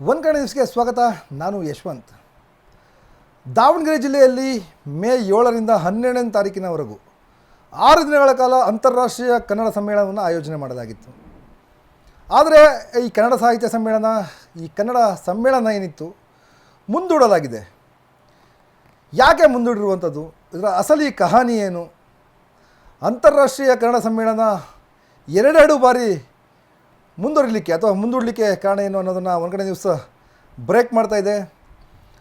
One ಕಡೆ ನ್ಯೂಸ್ಗೆ ಸ್ವಾಗತ. ನಾನು ಯಶವಂತ್. ದಾವಣಗೆರೆ ಜಿಲ್ಲೆಯಲ್ಲಿ ಮೇ ಏಳರಿಂದ ಹನ್ನೆರಡನೇ ತಾರೀಕಿನವರೆಗೂ ಆರು ದಿನಗಳ ಕಾಲ ಅಂತಾರಾಷ್ಟ್ರೀಯ ಕನ್ನಡ ಸಮ್ಮೇಳನವನ್ನು ಆಯೋಜನೆ ಮಾಡಲಾಗಿತ್ತು. ಆದರೆ ಈ ಕನ್ನಡ ಸಾಹಿತ್ಯ ಸಮ್ಮೇಳನ, ಈ ಕನ್ನಡ ಸಮ್ಮೇಳನ ಏನಿತ್ತು ಮುಂದೂಡಲಾಗಿದೆ. ಯಾಕೆ ಮುಂದೂಡಿರುವಂಥದ್ದು? ಇದರ ಅಸಲಿ ಕಹಾನಿ ಏನು? ಅಂತಾರಾಷ್ಟ್ರೀಯ ಕನ್ನಡ ಸಮ್ಮೇಳನ ಎರಡೆರಡು ಬಾರಿ ಮುಂದುವರಿಲಿಕ್ಕೆ ಅಥವಾ ಮುಂದೂಡಲಿಕ್ಕೆ ಕಾರಣ ಏನು ಅನ್ನೋದನ್ನು ಒಂದು ಕಡೆ ನ್ಯೂಸ್ ಬ್ರೇಕ್ ಮಾಡ್ತಾ ಇದೆ.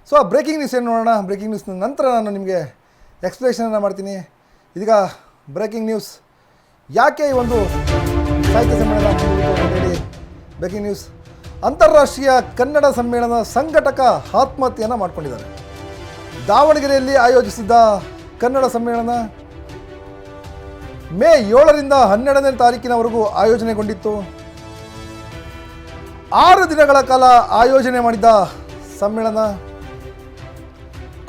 ಸೊ ಆ ಬ್ರೇಕಿಂಗ್ ನ್ಯೂಸ್ ಏನು ನೋಡೋಣ? ಬ್ರೇಕಿಂಗ್ ನ್ಯೂಸ್ ನಂತರ ನಾನು ನಿಮಗೆ ಎಕ್ಸ್ಪ್ಲೇಷನನ್ನು ಮಾಡ್ತೀನಿ. ಇದೀಗ ಬ್ರೇಕಿಂಗ್ ನ್ಯೂಸ್ ಯಾಕೆ ಈ ಒಂದು ಸಾಹಿತ್ಯ ಸಮ್ಮೇಳನ ಹೇಳಿ ಬ್ರೇಕಿಂಗ್ ನ್ಯೂಸ್ ಅಂತಾರಾಷ್ಟ್ರೀಯ ಕನ್ನಡ ಸಮ್ಮೇಳನ ಸಂಘಟಕ ಆತ್ಮಹತ್ಯೆಯನ್ನು ಮಾಡಿಕೊಂಡಿದ್ದಾರೆ. ದಾವಣಗೆರೆಯಲ್ಲಿ ಆಯೋಜಿಸಿದ್ದ ಕನ್ನಡ ಸಮ್ಮೇಳನ ಮೇ ಏಳರಿಂದ ಹನ್ನೆರಡನೇ ತಾರೀಕಿನವರೆಗೂ ಆಯೋಜನೆಗೊಂಡಿತ್ತು. ಆರು ದಿನಗಳ ಕಾಲ ಆಯೋಜನೆ ಮಾಡಿದ್ದ ಸಮ್ಮೇಳನ.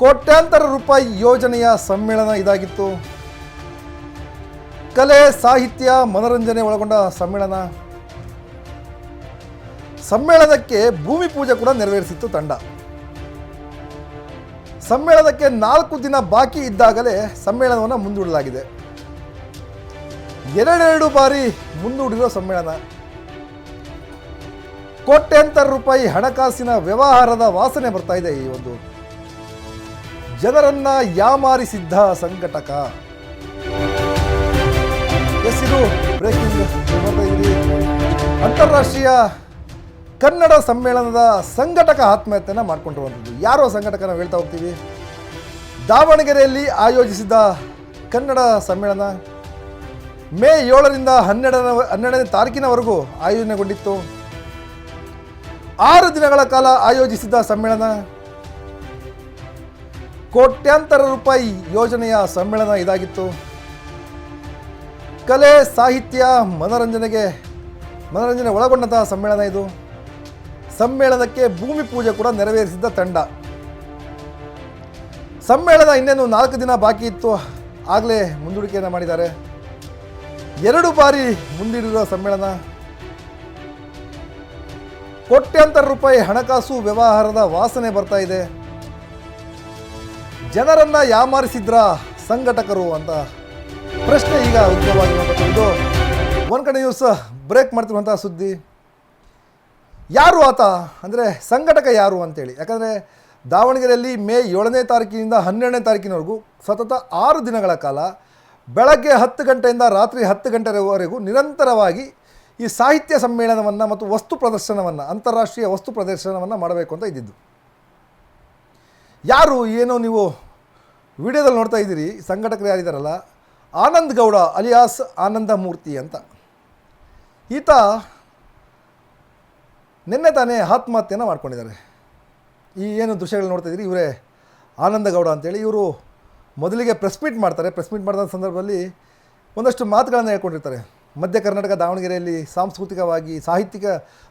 ಕೋಟ್ಯಾಂತರ ರೂಪಾಯಿ ಯೋಜನೆಯ ಸಮ್ಮೇಳನ ಇದಾಗಿತ್ತು. ಕಲೆ, ಸಾಹಿತ್ಯ, ಮನರಂಜನೆ ಒಳಗೊಂಡ ಸಮ್ಮೇಳನ. ಸಮ್ಮೇಳನಕ್ಕೆ ಭೂಮಿ ಪೂಜೆ ಕೂಡ ನೆರವೇರಿಸಿತ್ತು ತಂಡ. ಸಮ್ಮೇಳನಕ್ಕೆ ನಾಲ್ಕು ದಿನ ಬಾಕಿ ಇದ್ದಾಗಲೇ ಸಮ್ಮೇಳನವನ್ನು ಮುಂದೂಡಲಾಗಿದೆ. ಎರಡೆರಡು ಬಾರಿ ಮುಂದೂಡಿರೋ ಸಮ್ಮೇಳನ. ಕೋಟ್ಯಾಂತರ ರೂಪಾಯಿ ಹಣಕಾಸಿನ ವ್ಯವಹಾರದ ವಾಸನೆ ಬರ್ತಾ ಇದೆ ಈ ಒಂದು ಜನರನ್ನ ಯಾಮಾರಿಸಿದ್ದ ಸಂಘಟಕ. ಅಂತಾರಾಷ್ಟ್ರೀಯ ಕನ್ನಡ ಸಮ್ಮೇಳನದ ಸಂಘಟಕ ಆತ್ಮಹತ್ಯೆಯನ್ನು ಮಾಡಿಕೊಂಡಿರುವಂಥದ್ದು. ಯಾರೋ ಸಂಘಟಕ ನಾವು ಹೇಳ್ತಾ ಹೋಗ್ತೀವಿ? ದಾವಣಗೆರೆಯಲ್ಲಿ ಆಯೋಜಿಸಿದ ಕನ್ನಡ ಸಮ್ಮೇಳನ ಮೇ ಏಳರಿಂದ ಹನ್ನೆರಡನ ಹನ್ನೆರಡನೇ ತಾರೀಕಿನವರೆಗೂ ಆಯೋಜನೆಗೊಂಡಿತ್ತು. ಆರು ದಿನಗಳ ಕಾಲ ಆಯೋಜಿಸಿದ್ದ ಸಮ್ಮೇಳನ. ಕೋಟ್ಯಾಂತರ ರೂಪಾಯಿ ಯೋಜನೆಯ ಸಮ್ಮೇಳನ ಇದಾಗಿತ್ತು. ಕಲೆ, ಸಾಹಿತ್ಯ, ಮನರಂಜನೆಗೆ, ಮನರಂಜನೆ ಒಳಗೊಂಡಂತಹ ಸಮ್ಮೇಳನ ಇದು. ಸಮ್ಮೇಳನಕ್ಕೆ ಭೂಮಿ ಪೂಜೆ ಕೂಡ ನೆರವೇರಿಸಿದ್ದ ತಂಡ. ಸಮ್ಮೇಳನ ಇನ್ನೇನು ನಾಲ್ಕು ದಿನ ಬಾಕಿ ಇತ್ತು, ಆಗಲೇ ಮುಂದೂಡಿಕೆಯನ್ನು ಮಾಡಿದ್ದಾರೆ. ಎರಡು ಬಾರಿ ಮುಂದಿಡಿರುವ ಸಮ್ಮೇಳನ. ಕೋಟ್ಯಾಂತರ ರೂಪಾಯಿ ಹಣಕಾಸು ವ್ಯವಹಾರದ ವಾಸನೆ ಬರ್ತಾ ಇದೆ. ಜನರನ್ನ ಯಾಮಾರಿಸಿದ್ರ ಸಂಘಟಕರು ಅಂತ. ಪ್ರಶ್ನೆ ಈಗ ಉದ್ಭವವಾಗಿರುವಂಥದ್ದು ಒಂದು ಕಡೆ ನ್ಯೂಸ್ ಬ್ರೇಕ್ ಮಾಡ್ತಿರುವಂತಹ ಸುದ್ದಿ. ಯಾರು ಆತ? ಅಂದರೆ ಸಂಘಟಕ ಯಾರು ಅಂತೇಳಿ. ಯಾಕಂದರೆ ದಾವಣಗೆರೆಯಲ್ಲಿ ಮೇ ಏಳನೇ ತಾರೀಕಿನಿಂದ ಹನ್ನೆರಡನೇ ತಾರೀಕಿನವರೆಗೂ ಸತತ ಆರು ದಿನಗಳ ಕಾಲ ಬೆಳಗ್ಗೆ ಹತ್ತು ಗಂಟೆಯಿಂದ ರಾತ್ರಿ ಹತ್ತು ಗಂಟೆವರೆಗೂ ನಿರಂತರವಾಗಿ ಈ ಸಾಹಿತ್ಯ ಸಮ್ಮೇಳನವನ್ನು ಮತ್ತು ವಸ್ತು ಪ್ರದರ್ಶನವನ್ನು, ಅಂತಾರಾಷ್ಟ್ರೀಯ ವಸ್ತು ಪ್ರದರ್ಶನವನ್ನು ಮಾಡಬೇಕು ಅಂತ ಇದ್ದಿದ್ದು. ಯಾರು ಏನೋ ನೀವು ವಿಡಿಯೋದಲ್ಲಿ ನೋಡ್ತಾ ಇದ್ದೀರಿ ಸಂಘಟಕರು ಯಾರಿದ್ದಾರಲ್ಲ ಆನಂದ್ ಗೌಡ ಅಲಿಯಾಸ್ ಆನಂದ ಮೂರ್ತಿ ಅಂತ. ಈತ ನಿನ್ನೆ ತಾನೇ ಆತ್ಮಹತ್ಯೆಯನ್ನು ಮಾಡ್ಕೊಂಡಿದ್ದಾರೆ. ಈ ಏನು ದೃಶ್ಯಗಳು ನೋಡ್ತಾ ಇದ್ದೀರಿ, ಇವರೇ ಆನಂದ ಗೌಡ ಅಂತೇಳಿ. ಇವರು ಮೊದಲಿಗೆ ಪ್ರೆಸ್ ಮೀಟ್ ಮಾಡ್ತಾರೆ. ಪ್ರೆಸ್ ಮೀಟ್ ಮಾಡಿದ ಸಂದರ್ಭದಲ್ಲಿ ಒಂದಷ್ಟು ಮಾತುಗಳನ್ನು ಹೇಳ್ಕೊಂಡಿರ್ತಾರೆ. ಮಧ್ಯ ಕರ್ನಾಟಕ, ದಾವಣಗೆರೆಯಲ್ಲಿ ಸಾಂಸ್ಕೃತಿಕವಾಗಿ, ಸಾಹಿತ್ಯಿಕ,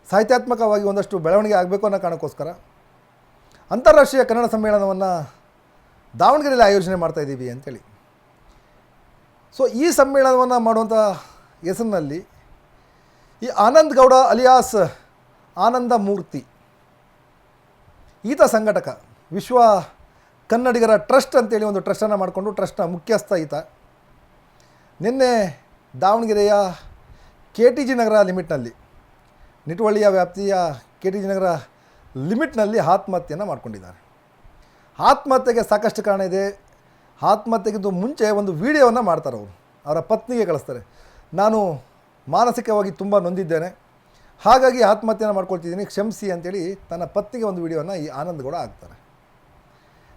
ಸಾಹಿತ್ಯಾತ್ಮಕವಾಗಿ ಒಂದಷ್ಟು ಬೆಳವಣಿಗೆ ಆಗಬೇಕು ಅನ್ನೋ ಕಾರಣಕ್ಕೋಸ್ಕರ ಅಂತಾರಾಷ್ಟ್ರೀಯ ಕನ್ನಡ ಸಮ್ಮೇಳನವನ್ನು ದಾವಣಗೆರೆಯಲ್ಲಿ ಆಯೋಜನೆ ಮಾಡ್ತಾ ಇದ್ದೀವಿ ಅಂತೇಳಿ. ಸೊ ಈ ಸಮ್ಮೇಳನವನ್ನು ಮಾಡುವಂಥ ಹೆಸರಿನಲ್ಲಿ ಈ ಆನಂದ್ ಗೌಡ ಅಲಿಯಾಸ್ ಆನಂದ ಮೂರ್ತಿ, ಈತ ಸಂಘಟಕ, ವಿಶ್ವ ಕನ್ನಡಿಗರ ಟ್ರಸ್ಟ್ ಅಂತೇಳಿ ಒಂದು ಟ್ರಸ್ಟನ್ನು ಮಾಡಿಕೊಂಡು, ಟ್ರಸ್ಟ್ನ ಮುಖ್ಯಸ್ಥ ಈತ. ನಿನ್ನೆ ದಾವಣಗೆರೆಯ ಕೆ ಟಿ ಜಿ ನಗರ ಲಿಮಿಟ್ನಲ್ಲಿ, ನಿಟುವಳ್ಳಿಯ ವ್ಯಾಪ್ತಿಯ ಕೆ ಟಿ ಜಿ ನಗರ ಲಿಮಿಟ್ನಲ್ಲಿ ಆತ್ಮಹತ್ಯೆಯನ್ನು ಮಾಡಿಕೊಂಡಿದ್ದಾರೆ. ಆತ್ಮಹತ್ಯೆಗೆ ಸಾಕಷ್ಟು ಕಾರಣ ಇದೆ. ಆತ್ಮಹತ್ಯೆಗಿಂತ ಮುಂಚೆ ಒಂದು ವಿಡಿಯೋವನ್ನು ಮಾಡ್ತಾರೆ ಅವರು. ಅವರ ಪತ್ನಿಗೆ ಕಳಿಸ್ತಾರೆ. ನಾನು ಮಾನಸಿಕವಾಗಿ ತುಂಬ ನೊಂದಿದ್ದೇನೆ. ಹಾಗಾಗಿ ಆತ್ಮಹತ್ಯೆಯನ್ನು ಮಾಡ್ಕೊಳ್ತಿದ್ದೀನಿ, ಕ್ಷಮಿಸಿ ಅಂತೇಳಿ ತನ್ನ ಪತ್ನಿಗೆ ಒಂದು ವಿಡಿಯೋನ ಈ ಆನಂದ್ ಗೌಡ ಹಾಕ್ತಾರೆ.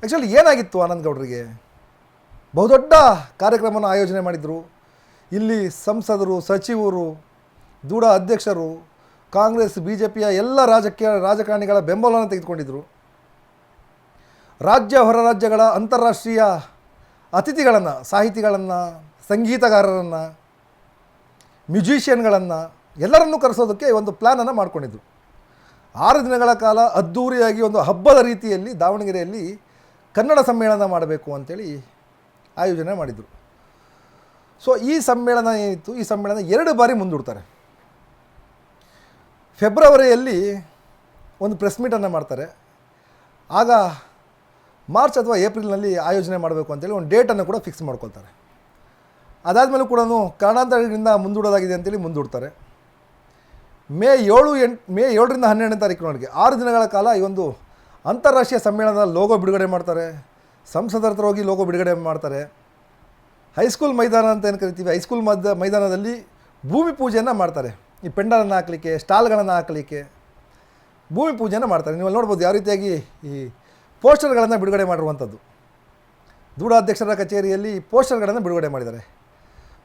ಆ್ಯಕ್ಚುಲಿ ಏನಾಗಿತ್ತು ಆನಂದ್ ಗೌಡರಿಗೆ? ಬಹುದೊಡ್ಡ ಕಾರ್ಯಕ್ರಮವನ್ನು ಆಯೋಜನೆ ಮಾಡಿದರು. ಇಲ್ಲಿ ಸಂಸದರು, ಸಚಿವರು, ದೂಡ ಅಧ್ಯಕ್ಷರು, ಕಾಂಗ್ರೆಸ್ ಬಿ ಜೆ ಪಿಯ ಎಲ್ಲ ರಾಜಕೀಯ ರಾಜಕಾರಣಿಗಳ ಬೆಂಬಲವನ್ನು ತೆಗೆದುಕೊಂಡಿದ್ದರು ರಾಜ್ಯ ಹೊರ ರಾಜ್ಯಗಳ ಅಂತಾರಾಷ್ಟ್ರೀಯ ಅತಿಥಿಗಳನ್ನು, ಸಾಹಿತಿಗಳನ್ನು, ಸಂಗೀತಗಾರರನ್ನು ಮ್ಯೂಜಿಷಿಯನ್ಗಳನ್ನು ಎಲ್ಲರನ್ನೂ ಕರೆಸೋದಕ್ಕೆ ಒಂದು ಪ್ಲ್ಯಾನನ್ನು ಮಾಡಿಕೊಂಡಿದ್ರು. ಆರು ದಿನಗಳ ಕಾಲ ಅದ್ಧೂರಿಯಾಗಿ ಒಂದು ಹಬ್ಬದ ರೀತಿಯಲ್ಲಿ ದಾವಣಗೆರೆಯಲ್ಲಿ ಕನ್ನಡ ಸಮ್ಮೇಳನ ಮಾಡಬೇಕು ಅಂತೇಳಿ ಆಯೋಜನೆ ಮಾಡಿದರು. ಸೊ ಈ ಸಮ್ಮೇಳನ ಏನಿತ್ತು? ಈ ಸಮ್ಮೇಳನ ಎರಡು ಬಾರಿ ಮುಂದೂಡ್ತಾರೆ. ಫೆಬ್ರವರಿಯಲ್ಲಿ ಒಂದು ಪ್ರೆಸ್ ಮೀಟನ್ನು ಮಾಡ್ತಾರೆ. ಆಗ ಮಾರ್ಚ್ ಅಥವಾ ಏಪ್ರಿಲ್ನಲ್ಲಿ ಆಯೋಜನೆ ಮಾಡಬೇಕು ಅಂತೇಳಿ ಒಂದು ಡೇಟನ್ನು ಕೂಡ ಫಿಕ್ಸ್ ಮಾಡ್ಕೊಳ್ತಾರೆ. ಅದಾದಮೇಲೂ ಕೂಡ ಕಾರಣಾಂತರಗಳಿಂದ ಮುಂದೂಡೋದಾಗಿದೆ ಅಂತೇಳಿ ಮುಂದೂಡ್ತಾರೆ. ಮೇ ಏಳು ಎಂಟು, ಮೇ ಏಳರಿಂದ ಹನ್ನೆರಡನೇ ತಾರೀಕಿನವರೆಗೆ ಆರು ದಿನಗಳ ಕಾಲ ಈ ಒಂದು ಅಂತಾರಾಷ್ಟ್ರೀಯ ಸಮ್ಮೇಳನದ ಲೋಗೋ ಬಿಡುಗಡೆ ಮಾಡ್ತಾರೆ. ಸಂಸದರ ಹತ್ರ ಹೋಗಿ ಲೋಗೋ ಬಿಡುಗಡೆ ಮಾಡ್ತಾರೆ. ಹೈಸ್ಕೂಲ್ ಮೈದಾನ ಅಂತ ಏನು ಕರಿತೀವಿ? ಹೈಸ್ಕೂಲ್ ಮದ, ಮೈದಾನದಲ್ಲಿ ಭೂಮಿ ಪೂಜೆಯನ್ನು ಮಾಡ್ತಾರೆ. ಈ ಪೆಂಡಲನ್ನು ಹಾಕಲಿಕ್ಕೆ, ಸ್ಟಾಲ್ಗಳನ್ನು ಹಾಕಲಿಕ್ಕೆ ಭೂಮಿ ಪೂಜೆಯನ್ನು ಮಾಡ್ತಾರೆ. ನೀವು ನೋಡ್ಬೋದು ಯಾವ ರೀತಿಯಾಗಿ ಈ ಪೋಸ್ಟರ್ಗಳನ್ನು ಬಿಡುಗಡೆ ಮಾಡಿರುವಂಥದ್ದು. ದೂಢಾಧ್ಯಕ್ಷರ ಕಚೇರಿಯಲ್ಲಿ ಪೋಸ್ಟರ್ಗಳನ್ನು ಬಿಡುಗಡೆ ಮಾಡಿದ್ದಾರೆ.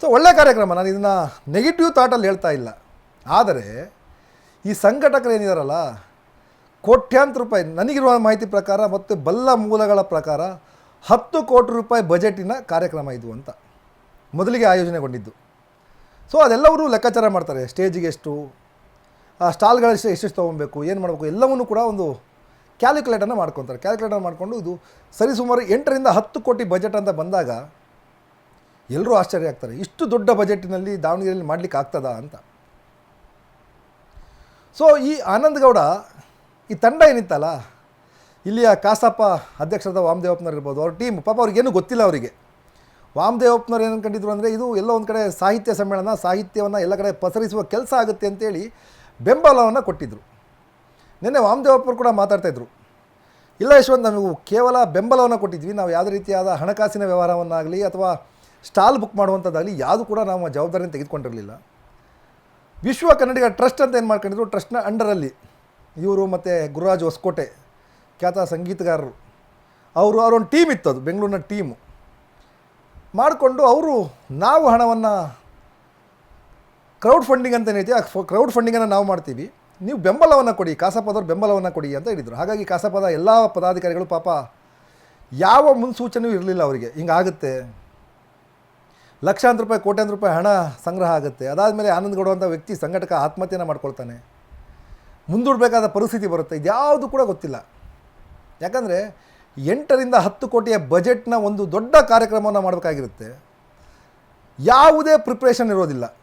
ಸೊ ಒಳ್ಳೆಯ ಕಾರ್ಯಕ್ರಮ. ನಾನು ಇದನ್ನು ನೆಗೆಟಿವ್ ಥಾಟಲ್ಲಿ ಹೇಳ್ತಾ ಇಲ್ಲ. ಆದರೆ, ಈ ಸಂಘಟಕರು ಏನಿದಾರಲ್ಲ, ಕೋಟ್ಯಾಂತರ ರೂಪಾಯಿ, ನನಗಿರುವ ಮಾಹಿತಿ ಪ್ರಕಾರ ಮತ್ತು ಬಲ್ಲ ಮೂಲಗಳ ಪ್ರಕಾರ ಹತ್ತು ಕೋಟಿ ರೂಪಾಯಿ ಬಜೆಟಿನ ಕಾರ್ಯಕ್ರಮ ಇದು ಅಂತ ಮೊದಲಿಗೆ ಆಯೋಜನೆಗೊಂಡಿದ್ದು. ಸೊ ಅದೆಲ್ಲವರು ಲೆಕ್ಕಾಚಾರ ಮಾಡ್ತಾರೆ. ಸ್ಟೇಜಿಗೆ ಎಷ್ಟು, ಆ ಸ್ಟಾಲ್ಗಳು ಎಷ್ಟು ಎಷ್ಟೆಷ್ಟು ತೊಗೊಬೇಕು, ಏನು ಮಾಡಬೇಕು, ಎಲ್ಲವನ್ನೂ ಕೂಡ ಒಂದು ಕ್ಯಾಲ್ಕುಲೇಟನ್ನು ಮಾಡ್ಕೊತಾರೆ. ಕ್ಯಾಲ್ಕುಲೇಟರ್ ಮಾಡಿಕೊಂಡು ಇದು ಸರಿಸುಮಾರು ಎಂಟರಿಂದ ಹತ್ತು ಕೋಟಿ ಬಜೆಟ್ ಅಂತ ಬಂದಾಗ ಎಲ್ಲರೂ ಆಶ್ಚರ್ಯ ಆಗ್ತಾರೆ. ಇಷ್ಟು ದೊಡ್ಡ ಬಜೆಟಿನಲ್ಲಿ ದಾವಣಗೆರೆಯಲ್ಲಿ ಮಾಡಲಿಕ್ಕೆ ಆಗ್ತದಾ ಅಂತ. ಸೊ ಈ ಆನಂದ್ ಗೌಡ, ಈ ತಂಡ ಏನಿತ್ತಲ್ಲ ಇಲ್ಲಿಯ ಕಾಸಪ್ಪ ಅಧ್ಯಕ್ಷರಾದ ವಾಮದೇವಪ್ಪನವ್ರು ಇರ್ಬೋದು. ಅವ್ರ ಟೀಮ್ ಪಾಪ ಅವ್ರಿಗೇನು ಗೊತ್ತಿಲ್ಲ ಅವರಿಗೆ. ವಾಮದೇವಪ್ಪನವ್ರು ಏನು ಕಂಡಿದ್ರು ಅಂದರೆ ಇದು ಎಲ್ಲ ಒಂದು ಕಡೆ ಸಾಹಿತ್ಯ ಸಮ್ಮೇಳನ, ಸಾಹಿತ್ಯವನ್ನು ಎಲ್ಲ ಕಡೆ ಪಸರಿಸುವ ಕೆಲಸ ಆಗುತ್ತೆ ಅಂತೇಳಿ ಬೆಂಬಲವನ್ನು ಕೊಟ್ಟಿದ್ದರು ನಿನ್ನೆ ವಾಮದೇವಪ್ಪರು ಕೂಡ ಮಾತಾಡ್ತಾಯಿದ್ರು ಇಲ್ಲ ಯಶವಂತ್ ನಮಗೂ ಕೇವಲ ಬೆಂಬಲವನ್ನು ಕೊಟ್ಟಿದ್ವಿ. ನಾವು ಯಾವುದೇ ರೀತಿಯಾದ ಹಣಕಾಸಿನ ವ್ಯವಹಾರವನ್ನಾಗಲಿ ಅಥವಾ ಸ್ಟಾಲ್ ಬುಕ್ ಮಾಡುವಂಥದ್ದಾಗಲಿ ಯಾವುದು ಕೂಡ ನಾವು ಜವಾಬ್ದಾರಿಯನ್ನು ತೆಗೆದುಕೊಂಡಿರಲಿಲ್ಲ. ವಿಶ್ವ ಕನ್ನಡಿಗ ಟ್ರಸ್ಟ್ ಅಂತ ಏನು ಮಾಡ್ಕೊಂಡಿದ್ರು? ಟ್ರಸ್ಟ್ನ ಅಂಡರಲ್ಲಿ ಇವರು ಮತ್ತು ಗುರುರಾಜ್ ಹೊಸಕೋಟೆ ಖ್ಯಾತ ಸಂಗೀತಗಾರರು. ಅವರು, ಅವರೊಂದು ಟೀಮ್ ಇತ್ತು ಅದು, ಬೆಂಗಳೂರಿನ ಟೀಮು ಮಾಡಿಕೊಂಡು ಅವರು ನಾವು ಹಣವನ್ನು ಕ್ರೌಡ್ ಫಂಡಿಂಗ್ ಅಂತ ಏನೈತಿ ಆ ಕ್ರೌಡ್ ಫಂಡಿಂಗನ್ನು ನಾವು ಮಾಡ್ತೀವಿ. ನೀವು ಬೆಂಬಲವನ್ನು ಕೊಡಿ ಕಾಸಪದವ್ರು ಬೆಂಬಲವನ್ನು ಕೊಡಿ ಅಂತ ಹೇಳಿದರು. ಹಾಗಾಗಿ ಕಾಸಪದ ಎಲ್ಲ ಪದಾಧಿಕಾರಿಗಳು ಪಾಪ ಯಾವ ಮುನ್ಸೂಚನೆಯೂ ಇರಲಿಲ್ಲ ಅವರಿಗೆ. ಹಿಂಗಾಗುತ್ತೆ ಲಕ್ಷಾಂತರ ರೂಪಾಯಿ, ಕೋಟ್ಯಾಂತರ ರೂಪಾಯಿ ಹಣ ಸಂಗ್ರಹ ಆಗುತ್ತೆ. ಅದಾದಮೇಲೆ ಆನಂದ್ ಗೌಡ ಅಂತ ವ್ಯಕ್ತಿ ಸಂಘಟಕ ಆತ್ಮಹತ್ಯೆಯನ್ನು ಮಾಡ್ಕೊಳ್ತಾನೆ. ಮುಂದೂಡಬೇಕಾದ ಪರಿಸ್ಥಿತಿ ಬರುತ್ತೆ. ಇದ್ಯಾವುದು ಕೂಡ ಗೊತ್ತಿಲ್ಲ. ಯಾಕಂದರೆ ಎಂಟರಿಂದ ಹತ್ತು ಕೋಟಿಯ ಬಜೆಟ್ನ ಒಂದು ದೊಡ್ಡ ಕಾರ್ಯಕ್ರಮವನ್ನು ಮಾಡಬೇಕಾಗಿರುತ್ತೆ. ಯಾವುದೇ ಪ್ರಿಪ್ರೇಷನ್ ಇರೋದಿಲ್ಲ.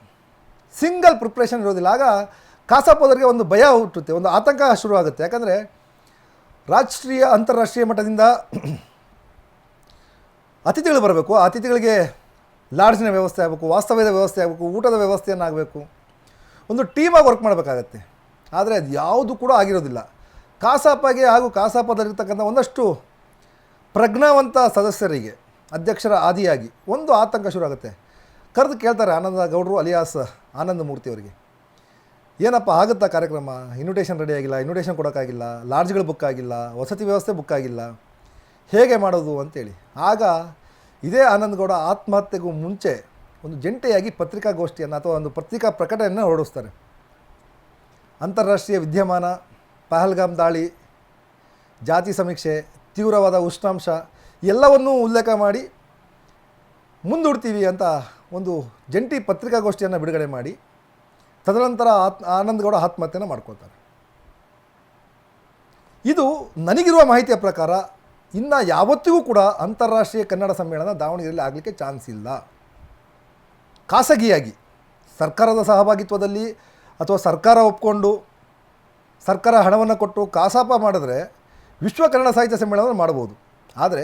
ಸಿಂಗಲ್ ಪ್ರಿಪ್ರೇಷನ್ ಇರೋದಿಲ್ಲ. ಆಗ ಕಾಸಾಪೋದರಿಗೆ ಒಂದು ಭಯ ಹುಟ್ಟುತ್ತೆ, ಒಂದು ಆತಂಕ ಶುರುವಾಗುತ್ತೆ. ಯಾಕಂದರೆ ರಾಷ್ಟ್ರೀಯ, ಅಂತಾರಾಷ್ಟ್ರೀಯ ಮಟ್ಟದಿಂದ ಅತಿಥಿಗಳು ಬರಬೇಕು. ಅತಿಥಿಗಳಿಗೆ ಲಾಡ್ಜಿನ ವ್ಯವಸ್ಥೆ ಆಗಬೇಕು, ವಾಸ್ತವ್ಯದ ವ್ಯವಸ್ಥೆ ಆಗಬೇಕು, ಊಟದ ವ್ಯವಸ್ಥೆಯನ್ನು ಆಗಬೇಕು ಒಂದು ಟೀಮಾಗಿ ವರ್ಕ್ ಮಾಡಬೇಕಾಗತ್ತೆ. ಆದರೆ ಅದು ಯಾವುದು ಕೂಡ ಆಗಿರೋದಿಲ್ಲ. ಕಾಸಾಪಗೆ ಹಾಗೂ ಕಾಸಾಪದಲ್ಲಿರ್ತಕ್ಕಂಥ ಒಂದಷ್ಟು ಪ್ರಜ್ಞಾವಂತ ಸದಸ್ಯರಿಗೆ, ಅಧ್ಯಕ್ಷರ ಆದಿಯಾಗಿ ಒಂದು ಆತಂಕ ಶುರುವಾಗುತ್ತೆ ಕರೆದು ಕೇಳ್ತಾರೆ ಆನಂದ ಗೌಡರು ಅಲಿಯಾಸ್ ಆನಂದ ಮೂರ್ತಿ ಅವರಿಗೆ. ಏನಪ್ಪ, ಆಗುತ್ತಾ ಕಾರ್ಯಕ್ರಮ? ಇನ್ವಿಟೇಷನ್ ರೆಡಿ ಆಗಿಲ್ಲ ಇನ್ವಿಟೇಷನ್ ಕೊಡೋಕ್ಕಾಗಿಲ್ಲ ಲಾಡ್ಜ್ಗಳು ಬುಕ್ ಆಗಿಲ್ಲ, ವಸತಿ ವ್ಯವಸ್ಥೆ ಬುಕ್ ಆಗಿಲ್ಲ. ಹೇಗೆ ಮಾಡೋದು ಅಂತೇಳಿ. ಆಗ ಇದೇ ಆನಂದ್ ಗೌಡ ಆತ್ಮಹತ್ಯೆಗೂ ಮುಂಚೆ ಒಂದು ಜಂಟಿಯಾಗಿ ಪತ್ರಿಕಾಗೋಷ್ಠಿಯನ್ನು ಅಥವಾ ಒಂದು ಪತ್ರಿಕಾ ಪ್ರಕಟಣೆಯನ್ನು ಹೊರಡಿಸ್ತಾರೆ. ಅಂತಾರಾಷ್ಟ್ರೀಯ ವಿದ್ಯಮಾನ ಪಹಲ್ಗಾಮ್ ದಾಳಿ, ಜಾತಿ ಸಮೀಕ್ಷೆ, ತೀವ್ರವಾದ ಉಷ್ಣಾಂಶ, ಎಲ್ಲವನ್ನೂ ಉಲ್ಲೇಖ ಮಾಡಿ ಮುಂದೂಡ್ತೀವಿ ಅಂತ ಒಂದು ಜಂಟಿ ಪತ್ರಿಕಾಗೋಷ್ಠಿಯನ್ನು ಬಿಡುಗಡೆ ಮಾಡಿ, ತದನಂತರ ಆತ್ ಆನಂದಗೌಡ ಆತ್ಮಹತ್ಯೆಯನ್ನು ಮಾಡ್ಕೊಳ್ತಾರೆ. ಇದು ನನಗಿರುವ ಮಾಹಿತಿಯ ಪ್ರಕಾರ ಇನ್ನು ಯಾವತ್ತಿಗೂ ಕೂಡ ಅಂತಾರಾಷ್ಟ್ರೀಯ ಕನ್ನಡ ಸಮ್ಮೇಳನ ದಾವಣಗೆರೆಯಲ್ಲಿ ಆಗಲಿಕ್ಕೆ ಚಾನ್ಸ್ ಇಲ್ಲ. ಖಾಸಗಿಯಾಗಿ, ಸರ್ಕಾರದ ಸಹಭಾಗಿತ್ವದಲ್ಲಿ ಅಥವಾ ಸರ್ಕಾರ ಒಪ್ಕೊಂಡು ಸರ್ಕಾರ ಹಣವನ್ನು ಕೊಟ್ಟು ಕಾಸಾಪ ಮಾಡಿದ್ರೆ ವಿಶ್ವ ಕನ್ನಡ ಸಾಹಿತ್ಯ ಸಮ್ಮೇಳನವನ್ನು ಮಾಡ್ಬೋದು ಆದರೆ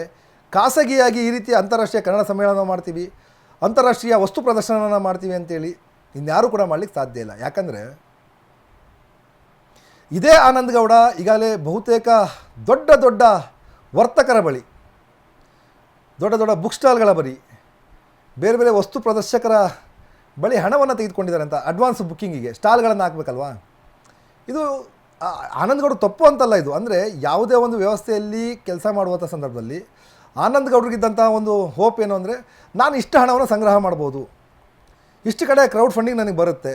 ಖಾಸಗಿಯಾಗಿ ಈ ರೀತಿಯ ಅಂತಾರಾಷ್ಟ್ರೀಯ ಕನ್ನಡ ಸಮ್ಮೇಳನ ಮಾಡ್ತೀವಿ, ಅಂತಾರಾಷ್ಟ್ರೀಯ ವಸ್ತು ಪ್ರದರ್ಶನವನ್ನು ಮಾಡ್ತೀವಿ ಅಂತೇಳಿ ಇನ್ಯಾರೂ ಕೂಡ ಮಾಡಲಿಕ್ಕೆ ಸಾಧ್ಯ ಇಲ್ಲ. ಯಾಕಂದರೆ ಇದೇ ಆನಂದ್ ಗೌಡ ಈಗಾಗಲೇ ಬಹುತೇಕ ದೊಡ್ಡ ದೊಡ್ಡ ವರ್ತಕರ ಬಳಿ, ದೊಡ್ಡ ದೊಡ್ಡ ಬುಕ್ ಸ್ಟಾಲ್ಗಳ ಬಳಿ, ಬೇರೆ ಬೇರೆ ವಸ್ತು ಪ್ರದರ್ಶಕರ ಬಳಿ ಹಣವನ್ನು ತೆಗೆದುಕೊಂಡಿದ್ದಾರೆ ಅಂತ, ಅಡ್ವಾನ್ಸ್ ಬುಕ್ಕಿಂಗಿಗೆ, ಸ್ಟಾಲ್ಗಳನ್ನು ಹಾಕಬೇಕಲ್ವಾ? ಇದು ಆ, ಆನಂದ್ ಗೌಡ ತಪ್ಪು ಅಂತಲ್ಲ ಇದು. ಅಂದರೆ ಯಾವುದೇ ಒಂದು ವ್ಯವಸ್ಥೆಯಲ್ಲಿ ಕೆಲಸ ಮಾಡುವಂಥ ಸಂದರ್ಭದಲ್ಲಿ ಆನಂದ್ ಗೌಡ್ರಿಗಿದ್ದಂಥ ಒಂದು ಹೋಪ್ ಏನು ಅಂದರೆ ನಾನು ಇಷ್ಟು ಹಣವನ್ನು ಸಂಗ್ರಹ ಮಾಡ್ಬೋದು. ಇಷ್ಟು ಕಡೆ ಕ್ರೌಡ್ ಫಂಡಿಂಗ್ ನನಗೆ ಬರುತ್ತೆ.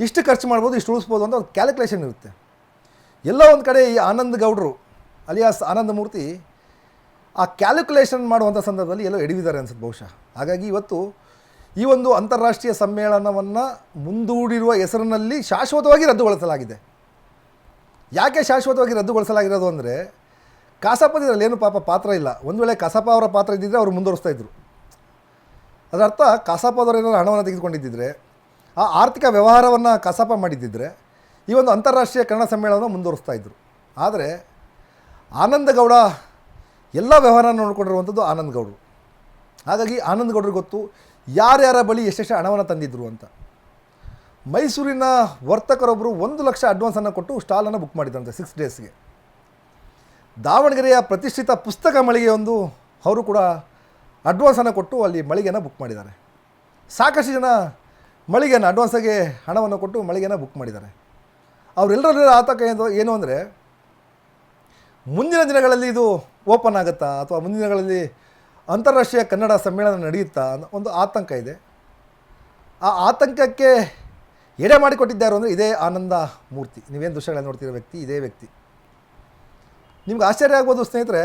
ಇಷ್ಟು ಖರ್ಚು ಮಾಡ್ಬೋದು ಇಷ್ಟು ಉಳಿಸ್ಬೋದು ಅಂತ ಒಂದು ಕ್ಯಾಲ್ಕುಲೇಷನ್ ಇರುತ್ತೆ. ಎಲ್ಲೋ ಒಂದು ಕಡೆ ಈ ಆನಂದ್ ಗೌಡ್ರು ಅಲಿಯಾಸ್ ಆನಂದ ಮೂರ್ತಿ ಆ ಕ್ಯಾಲ್ಕುಲೇಷನ್ ಮಾಡುವಂಥ ಸಂದರ್ಭದಲ್ಲಿ ಎಲ್ಲೋ ಎಡವಿದ್ದಾರೆ ಅನ್ಸುತ್ತೆ ಬಹುಶಃ. ಹಾಗಾಗಿ ಇವತ್ತು ಈ ಒಂದು ಅಂತಾರಾಷ್ಟ್ರೀಯ ಸಮ್ಮೇಳನವನ್ನು ಮುಂದೂಡಿರುವ ಹೆಸರಿನಲ್ಲಿ ಶಾಶ್ವತವಾಗಿ ರದ್ದುಗೊಳಿಸಲಾಗಿದೆ. ಯಾಕೆ ಶಾಶ್ವತವಾಗಿ ರದ್ದುಗೊಳಿಸಲಾಗಿರೋದು ಅಂದರೆ ಕಾಸಪ್ಪದಿದ್ರಲ್ಲಿ ಏನು ಪಾಪ ಪಾತ್ರ ಇಲ್ಲ. ಒಂದು ವೇಳೆ ಕಸಾಪ ಅವರ ಪಾತ್ರ ಇದ್ದಿದ್ದರೆ ಅವರು ಮುಂದುವರಿಸ್ತಾ ಇದ್ರು. ಅದರರ್ಥ ಕಸಾಪದವರು ಏನಾದ್ರು ಹಣವನ್ನು ತೆಗೆದುಕೊಂಡಿದ್ದಿದ್ರೆ, ಆ ಆರ್ಥಿಕ ವ್ಯವಹಾರವನ್ನು ಕಸಾಪ ಮಾಡಿದ್ದಿದ್ರೆ ಈ ಒಂದು ಅಂತಾರಾಷ್ಟ್ರೀಯ ಕನ್ನಡ ಸಮ್ಮೇಳನವನ್ನು ಮುಂದುವರಿಸ್ತಾ ಇದ್ದರು ಆದರೆ ಆನಂದಗೌಡ ಎಲ್ಲ ವ್ಯವಹಾರ ನೋಡ್ಕೊಂಡಿರುವಂಥದ್ದು ಆನಂದಗೌಡರು. ಹಾಗಾಗಿ ಆನಂದಗೌಡರಿಗೆ ಗೊತ್ತು ಯಾರ್ಯಾರ ಬಳಿ ಎಷ್ಟೆಷ್ಟು ಹಣವನ್ನು ತಂದಿದ್ರು ಅಂತ. ಮೈಸೂರಿನ ವರ್ತಕರೊಬ್ಬರು ಒಂದು ಲಕ್ಷ ಅಡ್ವಾನ್ಸನ್ನು ಕೊಟ್ಟು ಸ್ಟಾಲನ್ನು ಬುಕ್ ಮಾಡಿದ್ರಂತೆ ಸಿಕ್ಸ್ ಡೇಸ್ಗೆ ದಾವಣಗೆರೆಯ ಪ್ರತಿಷ್ಠಿತ ಪುಸ್ತಕ ಮಳಿಗೆಯೊಂದು ಅವರು ಕೂಡ ಅಡ್ವಾನ್ಸನ್ನು ಕೊಟ್ಟು ಅಲ್ಲಿ ಮಳಿಗೆನ ಬುಕ್ ಮಾಡಿದ್ದಾರೆ. ಸಾಕಷ್ಟು ಜನ ಮಳಿಗೆನ ಅಡ್ವಾನ್ಸಾಗಿ ಹಣವನ್ನು ಕೊಟ್ಟು ಮಳಿಗೆನ ಬುಕ್ ಮಾಡಿದ್ದಾರೆ. ಅವರೆಲ್ಲರ ಆತಂಕ ಏನು ಏನು ಅಂದರೆ, ಮುಂದಿನ ದಿನಗಳಲ್ಲಿ ಇದು ಓಪನ್ ಆಗುತ್ತಾ ಅಥವಾ ಮುಂದಿನ ದಿನಗಳಲ್ಲಿ ಅಂತಾರಾಷ್ಟ್ರೀಯ ಕನ್ನಡ ಸಮ್ಮೇಳನ ನಡೆಯುತ್ತಾ ಒಂದು ಆತಂಕ ಇದೆ. ಆ ಆತಂಕಕ್ಕೆ ಎಡೆ ಮಾಡಿಕೊಟ್ಟಿದ್ದಾರು ಅಂದರೆ ಇದೇ ಆನಂದ ಮೂರ್ತಿ. ನೀವೇನು ದೃಶ್ಯಗಳನ್ನು ನೋಡ್ತಿರೋ ವ್ಯಕ್ತಿ ಇದೇ ವ್ಯಕ್ತಿ. ನಿಮ್ಗೆ ಆಶ್ಚರ್ಯ ಆಗ್ಬೋದು ಸ್ನೇಹಿತರೆ,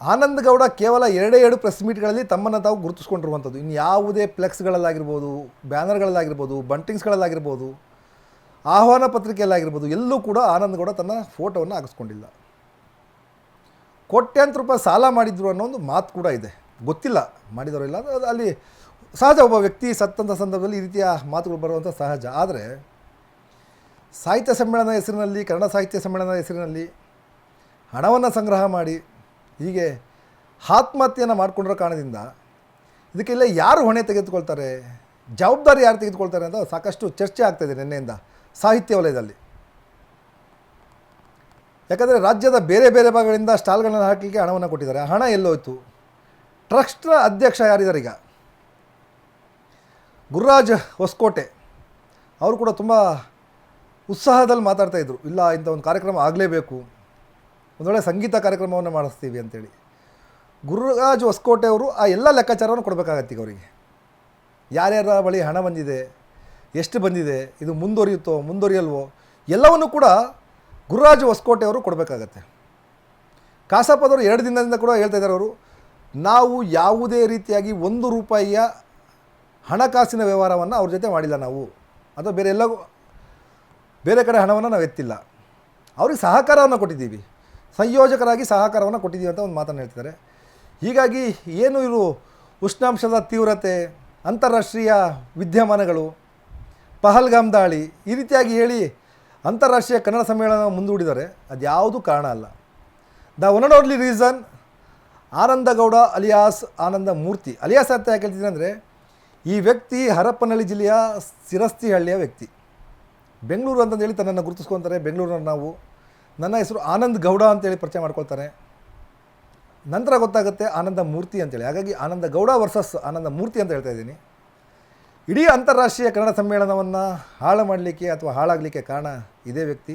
ಆನಂದ್ ಗೌಡ ಕೇವಲ ಎರಡೇ ಎರಡು ಪ್ರೆಸ್ ಮೀಟ್ಗಳಲ್ಲಿ ತಮ್ಮನ್ನು ತಾವು ಗುರುತಿಸ್ಕೊಂಡಿರುವಂಥದ್ದು. ಇನ್ನು ಯಾವುದೇ ಫ್ಲೆಕ್ಸ್ಗಳಲ್ಲಾಗಿರ್ಬೋದು, ಬ್ಯಾನರ್ಗಳಲ್ಲಾಗಿರ್ಬೋದು, ಬಂಟಿಂಗ್ಸ್ಗಳಲ್ಲಾಗಿರ್ಬೋದು, ಆಹ್ವಾನ ಪತ್ರಿಕೆಯಲ್ಲಾಗಿರ್ಬೋದು, ಎಲ್ಲೂ ಕೂಡ ಆನಂದ್ ಗೌಡ ತನ್ನ ಫೋಟೋವನ್ನು ಹಾಕಿಸ್ಕೊಂಡಿಲ್ಲ. ಕೋಟ್ಯಾಂತರ ರೂಪಾಯಿ ಸಾಲ ಮಾಡಿದ್ರು ಅನ್ನೋ ಒಂದು ಮಾತು ಕೂಡ ಇದೆ. ಗೊತ್ತಿಲ್ಲ ಮಾಡಿದವರು ಇಲ್ಲ ಅದು ಅಲ್ಲಿ ಸಹಜ ಒಬ್ಬ ವ್ಯಕ್ತಿ ಸತ್ತಂಥ ಸಂದರ್ಭದಲ್ಲಿ ಈ ರೀತಿಯ ಮಾತುಗಳು ಬರುವಂಥ ಸಹಜ. ಆದರೆ ಸಾಹಿತ್ಯ ಸಮ್ಮೇಳನ ಹೆಸರಿನಲ್ಲಿ, ಕನ್ನಡ ಸಾಹಿತ್ಯ ಸಮ್ಮೇಳನದ ಹೆಸರಿನಲ್ಲಿ ಹಣವನ್ನು ಸಂಗ್ರಹ ಮಾಡಿ ಹೀಗೆ ಆತ್ಮಹತ್ಯೆಯನ್ನು ಮಾಡಿಕೊಂಡಿರೋ ಕಾರಣದಿಂದ ಇದಕ್ಕೆಲ್ಲ ಯಾರು ಹೊಣೆ ತೆಗೆದುಕೊಳ್ತಾರೆ, ಜವಾಬ್ದಾರಿ ಯಾರು ತೆಗೆದುಕೊಳ್ತಾರೆ ಅಂತ ಸಾಕಷ್ಟು ಚರ್ಚೆ ಆಗ್ತಾಯಿದೆ ನಿನ್ನೆಯಿಂದ ಸಾಹಿತ್ಯ ವಲಯದಲ್ಲಿ. ಯಾಕಂದರೆ ರಾಜ್ಯದ ಬೇರೆ ಬೇರೆ ಭಾಗಗಳಿಂದ ಸ್ಟಾಲ್ಗಳನ್ನು ಹಾಕಲಿಕ್ಕೆ ಹಣವನ್ನು ಕೊಟ್ಟಿದ್ದಾರೆ. ಹಣ ಎಲ್ಲೋಯ್ತು. ಟ್ರಸ್ಟ್ನ ಅಧ್ಯಕ್ಷ ಯಾರಿದ್ದಾರೆ ಈಗ? ಗುರುರಾಜ್ ಹೊಸಕೋಟೆ, ಅವರು ಕೂಡ ತುಂಬ ಉತ್ಸಾಹದಲ್ಲಿ ಮಾತಾಡ್ತಾ ಇದ್ರು. ಇಲ್ಲ, ಇಂಥ ಒಂದು ಕಾರ್ಯಕ್ರಮ ಆಗಲೇಬೇಕು. ಒಂದು ಸಂಗೀತ ಕಾರ್ಯಕ್ರಮವನ್ನು ಮಾಡಿಸ್ತೀವಿ ಅಂತೇಳಿ. ಗುರುರಾಜ್ ಹೊಸಕೋಟೆ ಅವರು ಆ ಎಲ್ಲ ಲೆಕ್ಕಾಚಾರವನ್ನು ಕೊಡಬೇಕಾಗತ್ತೀಗ ಅವರಿಗೆ. ಯಾರ್ಯಾರ ಬಳಿ ಹಣ ಬಂದಿದೆ, ಎಷ್ಟು ಬಂದಿದೆ, ಇದು ಮುಂದುವರಿಯುತ್ತೋ, ಮುಂದುವರಿಯಲ್ವೋ, ಎಲ್ಲವನ್ನು ಕೂಡ ಗುರುರಾಜ್ ಹೊಸಕೋಟೆ ಅವರು ಕೊಡಬೇಕಾಗತ್ತೆ. ಕಾಸಪ್ಪದವರು ಎರಡು ದಿನದಿಂದ ಕೂಡ ಹೇಳ್ತಾ ಇದ್ದಾರೆ ಅವರು, ನಾವು ಯಾವುದೇ ರೀತಿಯಾಗಿ ಒಂದು ರೂಪಾಯಿಯ ಹಣಕಾಸಿನ ವ್ಯವಹಾರವನ್ನು ಅವ್ರ ಜೊತೆ ಮಾಡಿಲ್ಲ ನಾವು. ಅಥವಾ ಬೇರೆ ಎಲ್ಲ ಬೇರೆ ಕಡೆ ಹಣವನ್ನು ನಾವು ಎತ್ತಿಲ್ಲ. ಅವ್ರಿಗೆ ಸಹಕಾರವನ್ನು ಕೊಟ್ಟಿದ್ದೀವಿ. ಸಂಯೋಜಕರಾಗಿ ಸಹಕಾರವನ್ನು ಕೊಟ್ಟಿದ್ದೀವಿ ಅಂತ ಒಂದು ಮಾತನ್ನು ಹೇಳ್ತಿದ್ದಾರೆ. ಹೀಗಾಗಿ ಏನು ಇವರು ಉಷ್ಣಾಂಶದ ತೀವ್ರತೆ, ಅಂತಾರಾಷ್ಟ್ರೀಯ ವಿದ್ಯಮಾನಗಳು, ಪಹಲ್ಗಾಮ್ ದಾಳಿ ಈ ರೀತಿಯಾಗಿ ಹೇಳಿ ಅಂತಾರಾಷ್ಟ್ರೀಯ ಕನ್ನಡ ಸಮ್ಮೇಳನ ಮುಂದೂಡಿದರೆ ಅದು ಯಾವುದೂ ಕಾರಣ ಅಲ್ಲ. The one and only reason Anandagowda alias Ananda Murthy. Alias ಅಂತ ಯಾಕೆ ಹೇಳ್ತಿದ್ದೀನಿ ಅಂದರೆ ಈ ವ್ಯಕ್ತಿ ಹರಪ್ಪನಹಳ್ಳಿ ಜಿಲ್ಲೆಯ ಸಿರಸ್ತಿಹಳ್ಳಿಯ ವ್ಯಕ್ತಿ. ಬೆಂಗಳೂರು ಅಂತಂದೇಳಿ ತನ್ನನ್ನು ಗುರುತಿಸ್ಕೊತಾರೆ. ಬೆಂಗಳೂರಿನ ನಾವು. ನನ್ನ ಹೆಸರು ಆನಂದ್ ಗೌಡ ಅಂತೇಳಿ ಪರಿಚಯ ಮಾಡ್ಕೊಳ್ತಾರೆ. ನಂತರ ಗೊತ್ತಾಗುತ್ತೆ ಆನಂದ ಮೂರ್ತಿ ಅಂತೇಳಿ. ಹಾಗಾಗಿ ಆನಂದ ಗೌಡ ವರ್ಸಸ್ ಆನಂದ ಮೂರ್ತಿ ಅಂತ ಹೇಳ್ತಾ ಇದ್ದೀನಿ. ಇಡೀ ಅಂತಾರಾಷ್ಟ್ರೀಯ ಕನ್ನಡ ಸಮ್ಮೇಳನವನ್ನು ಹಾಳು ಮಾಡಲಿಕ್ಕೆ ಅಥವಾ ಹಾಳಾಗಲಿಕ್ಕೆ ಕಾರಣ ಇದೇ ವ್ಯಕ್ತಿ.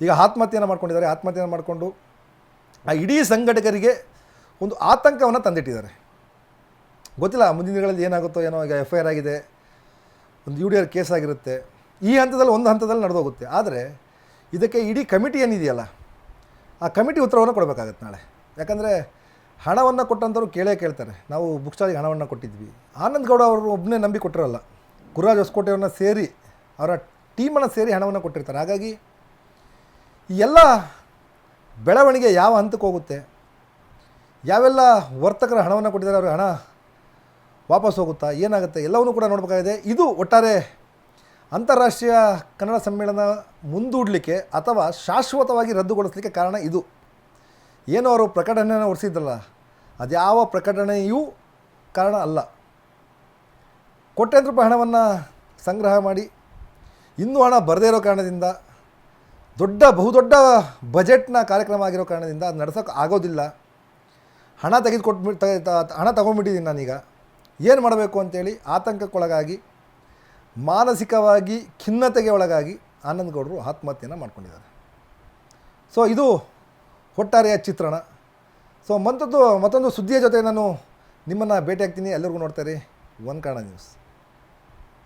ಈಗ ಆತ್ಮಹತ್ಯೆಯನ್ನು ಮಾಡ್ಕೊಂಡಿದ್ದಾರೆ. ಆತ್ಮಹತ್ಯೆಯನ್ನು ಮಾಡಿಕೊಂಡು ಆ ಇಡೀ ಸಂಘಟಕರಿಗೆ ಒಂದು ಆತಂಕವನ್ನು ತಂದಿಟ್ಟಿದ್ದಾರೆ. ಗೊತ್ತಿಲ್ಲ, ಮುಂದಿನ ದಿನಗಳಲ್ಲಿ ಏನಾಗುತ್ತೋ ಏನೋ ಈಗ ಎಫ್ ಐ ಆರ್ ಆಗಿದೆ, ಒಂದು ಯು ಡಿ ಆರ್ ಕೇಸ್ ಆಗಿರುತ್ತೆ. ಈ ಹಂತದಲ್ಲಿ ಒಂದು ಹಂತದಲ್ಲಿ ನಡೆದೋಗುತ್ತೆ. ಆದರೆ ಇದಕ್ಕೆ ಇಡೀ ಕಮಿಟಿ ಏನಿದೆಯಲ್ಲ, ಆ ಕಮಿಟಿ ಉತ್ತರವನ್ನು ಕೊಡಬೇಕಾಗತ್ತೆ ನಾಳೆ. ಯಾಕಂದರೆ ಹಣವನ್ನು ಕೊಟ್ಟಂಥವ್ರು ಕೇಳೇ ಕೇಳ್ತಾರೆ. ನಾವು ಬುಕ್ ಸ್ಟಾಲಿಗೆ ಹಣವನ್ನು ಕೊಟ್ಟಿದ್ವಿ. ಆನಂದ್ ಗೌಡ ಅವರು ಒಬ್ಬನೇ ನಂಬಿ ಕೊಟ್ಟಿರಲ್ಲ. ಗುರುರಾಜ್ ಹೊಸಕೋಟೆಯವ್ರನ್ನ ಸೇರಿ, ಅವರ ಟೀಮನ್ನು ಸೇರಿ ಹಣವನ್ನು ಕೊಟ್ಟಿರ್ತಾರೆ. ಹಾಗಾಗಿ ಈ ಎಲ್ಲ ಬೆಳವಣಿಗೆ ಯಾವ ಹಂತಕ್ಕೆ ಹೋಗುತ್ತೆ, ಯಾವೆಲ್ಲ ವರ್ತಕರ ಹಣವನ್ನು ಕೊಟ್ಟಿದ್ದಾರೆ, ಅವ್ರಿಗೆ ಹಣ ವಾಪಸ್ ಹೋಗುತ್ತಾ ಏನಾಗುತ್ತೆ ಎಲ್ಲವನ್ನೂ ಕೂಡ ನೋಡಬೇಕಾಗಿದೆ. ಇದು ಒಟ್ಟಾರೆ ಅಂತಾರಾಷ್ಟ್ರೀಯ ಕನ್ನಡ ಸಮ್ಮೇಳನ ಮುಂದೂಡಲಿಕ್ಕೆ ಅಥವಾ ಶಾಶ್ವತವಾಗಿ ರದ್ದುಗೊಳಿಸಲಿಕ್ಕೆ ಕಾರಣ ಇದು. ಏನು ಅವರು ಪ್ರಕಟಣೆಯನ್ನು ಹೊರಿಸಿದ್ರಲ್ಲ ಅದ್ಯಾವ ಪ್ರಕಟಣೆಯೂ ಕಾರಣ ಅಲ್ಲ. ಕೋಟ್ಯಾಂತರ ರೂಪಾಯಿ ಹಣವನ್ನು ಸಂಗ್ರಹ ಮಾಡಿ, ಇನ್ನೂ ಹಣ ಬರದೇ ಇರೋ ಕಾರಣದಿಂದ, ದೊಡ್ಡ ಬಹುದೊಡ್ಡ ಬಜೆಟ್ನ ಕಾರ್ಯಕ್ರಮ ಆಗಿರೋ ಕಾರಣದಿಂದ ಅದು ನಡೆಸೋಕೆ ಆಗೋದಿಲ್ಲ. ಹಣ ತೆಗೆದುಕೊಟ್ಬಿಟ್ಟು ಹಣ ತೊಗೊಂಡ್ಬಿಟ್ಟಿದ್ದೀನಿ ನಾನೀಗ. ಏನು ಮಾಡಬೇಕು ಅಂತೇಳಿ ಆತಂಕಕ್ಕೊಳಗಾಗಿ, ಮಾನಸಿಕವಾಗಿ ಖಿನ್ನತೆಗೆ ಒಳಗಾಗಿ ಆನಂದ್ ಗೌಡರು ಆತ್ಮಹತ್ಯೆಯನ್ನು ಮಾಡ್ಕೊಂಡಿದ್ದಾರೆ. ಸೊ ಇದು ಒಟ್ಟಾರೆಯ ಚಿತ್ರಣ. ಸೊ ಮತ್ತೊಂದು ಮತ್ತೊಂದು ಸುದ್ದಿಯ ಜೊತೆ ನಾನು ನಿಮ್ಮನ್ನು ಭೇಟಿ ಆಗ್ತೀನಿ ಎಲ್ಲರಿಗೂ ನೋಡ್ತಾರೆ. One Kannada news.